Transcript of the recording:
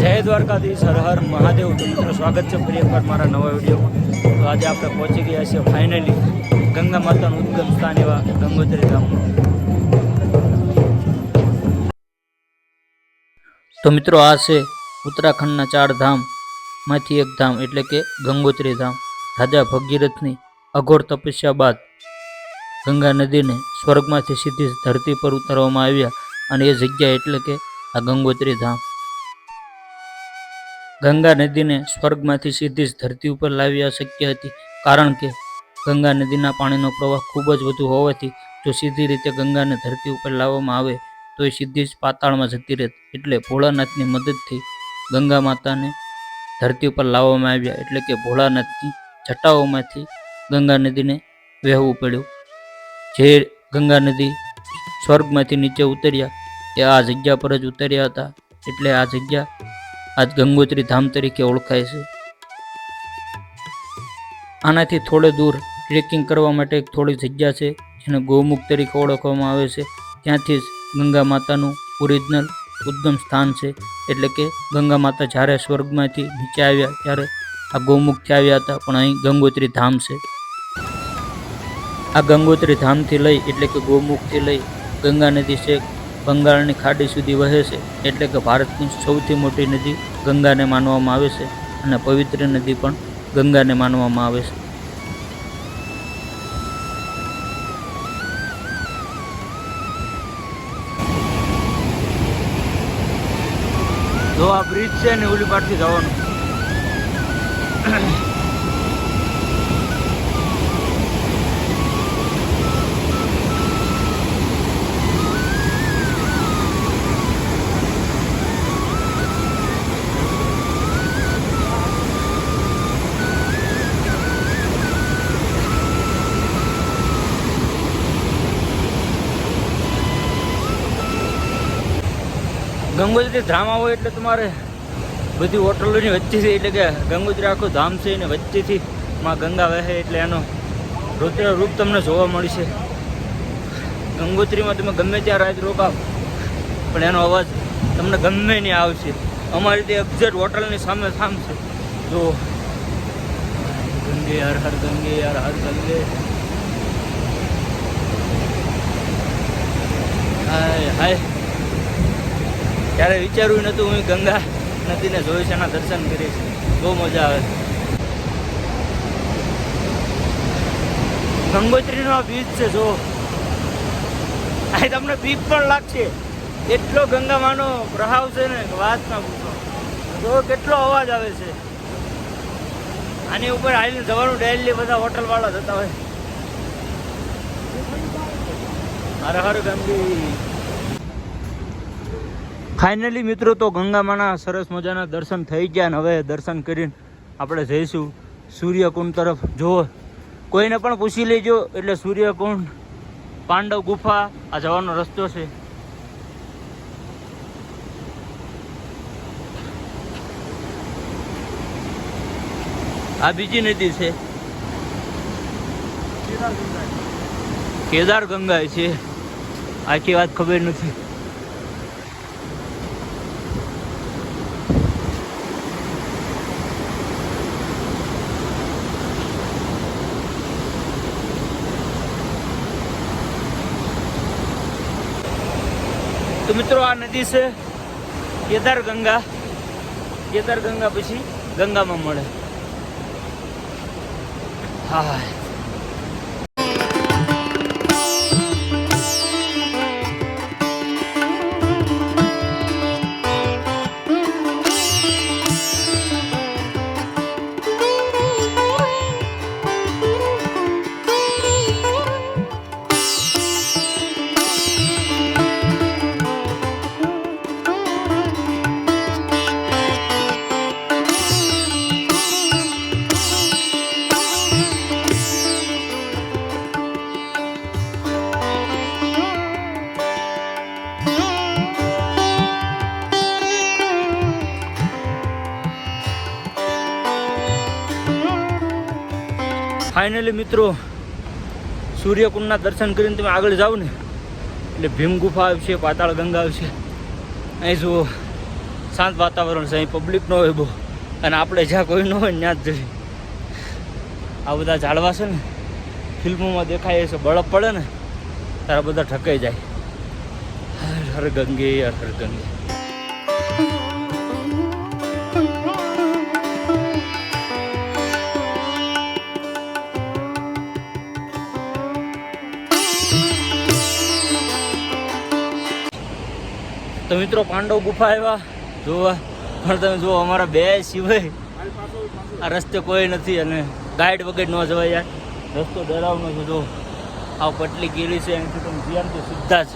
જય દ્વારકાધીશ, હર હર મહાદેવ. તો મિત્રો, સ્વાગત છે ફરી એકવાર મારા નવા વિડીયોમાં. તો આજે આપણે પહોંચી ગયા છીએ ફાઇનલી ગંગા માતાનું ઉદ્ગમ સ્થાન એવા ગંગોત્રી ધામમાં. તો મિત્રો, આ છે ઉત્તરાખંડના ચાર ધામમાંથી એક ધામ એટલે કે ગંગોત્રી ધામ. રાજા ભગીરથની અઘોર તપસ્યા બાદ ગંગા નદીને સ્વર્ગમાંથી સીધી ધરતી પર ઉતારવામાં આવ્યા. અને એ જગ્યા એટલે કે આ ગંગોત્રી ધામ. ગંગા નદીને સ્વર્ગમાંથી સીધી જ ધરતી ઉપર લાવી અશક્ય હતી. કારણ કે ગંગા નદીના પાણીનો પ્રવાહ ખૂબ જ વધુ હોવાથી જો સીધી રીતે ગંગાને ધરતી ઉપર લાવવામાં આવે તો એ સીધી જ પાતાળમાં જતી રહેત. એટલે ભોળાનાથની મદદથી ગંગા માતાને ધરતી ઉપર લાવવામાં આવ્યા. એટલે કે ભોળાનાથની જટાઓમાંથી ગંગા નદીને વહેવું પડ્યું. જે ગંગા નદી સ્વર્ગમાંથી નીચે ઉતર્યા એ આ જગ્યા પર જ ઉતર્યા હતા. એટલે આ જગ્યા આજ ગંગોત્રી ધામ તરીકે ઓળખાય છે. આનાથી થોડે દૂર ટ્રેકિંગ કરવા માટે એક થોડી જગ્યા છે, જેને ગૌમુખ તરીકે ઓળખવામાં આવે છે. ત્યાંથી જ ગંગા માતાનું ઓરિજિનલ ઉદ્ગમ સ્થાન છે, એટલે કે ગંગા માતા જ્યારે સ્વર્ગમાંથી નીચે આવ્યા ત્યારે આ ગૌમુખથી આવ્યા હતા, પણ અહીં ગંગોત્રી ધામ છે. આ ગંગોત્રી ધામથી લઈ, એટલે કે ગૌમુખથી લઈ ગંગા નદી છે, બંગાળની ખાડી સુધી વહે છે, એટલે કે ભારતની સૌથી મોટી નદી ગંગાને માનવામાં આવે છે અને પવિત્ર નદી પણ ગંગાને માનવામાં આવે છે. જો આ બ્રિજ છે ને ઓલી પારથી જવાનું. ગંગોત્રી ધામ આવો એટલે તમારે બધી હોટલોની વચ્ચેથી, એટલે કે ગંગોત્રી આખું ધામ છે ને વચ્ચેથી માં ગંગા વહે એટલે એનો રુદ્ર રૂપ તમને જોવા મળશે. ગંગોત્રીમાં તમે ગમે ત્યાં રાત રોકાવ, પણ એનો અવાજ તમને ગમે નહીં આવશે. અમારી તે એક્ઝેક્ટ હોટલની સામે સામ છે. જો ગંગે હર હર ગંગે યાર હર ગંગે. હાય હાય. ત્યારે વિચાર્યું નહોતું હું ગંગા નદીને જોઈશ એના દર્શન કરીશ બહુ મજા આવે. ગંગોત્રીનો આ બીચ છે, જો. આ તમને બીક પણ લાગશે. એટલો ગંગામાનો પ્રભાવ છે ને વાત ના પૂછો. જો કેટલો અવાજ આવે છે. આની ઉપર આવીને જવાનું ડેલી બધા હોટલ વાળા જતા હોય. હર હર ગંગી. ફાઇનલી મિત્રો, તો ગંગામાના સરસ મજાના દર્શન થઈ ગયા ને હવે દર્શન કરીને આપણે જઈશું સૂર્યકુંડ તરફ. જો કોઈને પણ પૂછી લેજો, એટલે સૂર્યકુંડ, પાંડવ ગુફા, આ જવાનો રસ્તો છે. આ બીજી નદી છે. કેદાર ગંગા છે. આખી વાત ખબર નથી. તો મિત્રો આ નદી છે કેદાર ગંગા કેદાર ગંગા પછી ગંગામાં મળે. હા ફાઇનલી મિત્રો, સૂર્યકુંડના દર્શન કરીને તમે આગળ જાઓ ને, એટલે ભીમ ગુફા આવશે, પાતાળ ગંગા આવશે. અહીં જુઓ, શાંત વાતાવરણ છે, અહીં પબ્લિક ન હોય બહુ. અને આપણે જ્યાં કોઈ ન હોય ત્યાં જ જઈએ. આ બધા ઝાડવા છે ને, ફિલ્મોમાં દેખાય છે બળફ પડે ને તારા બધા ઠકાઈ જાય. હર હર ગંગે, હર હર ગંગે. તો મિત્રો પાંડવ ગુફા આવ્યા. જોવા. પણ તમે જુઓ, અમારા બે સિવાય આ રસ્તે કોઈ નથી અને ગાઈડ વગર ન જવાય યાર. રસ્તો ડરાવનો છે જો આ પટલી ગીરી છે એનાથી તમે ધ્યાનથી સીધા જ.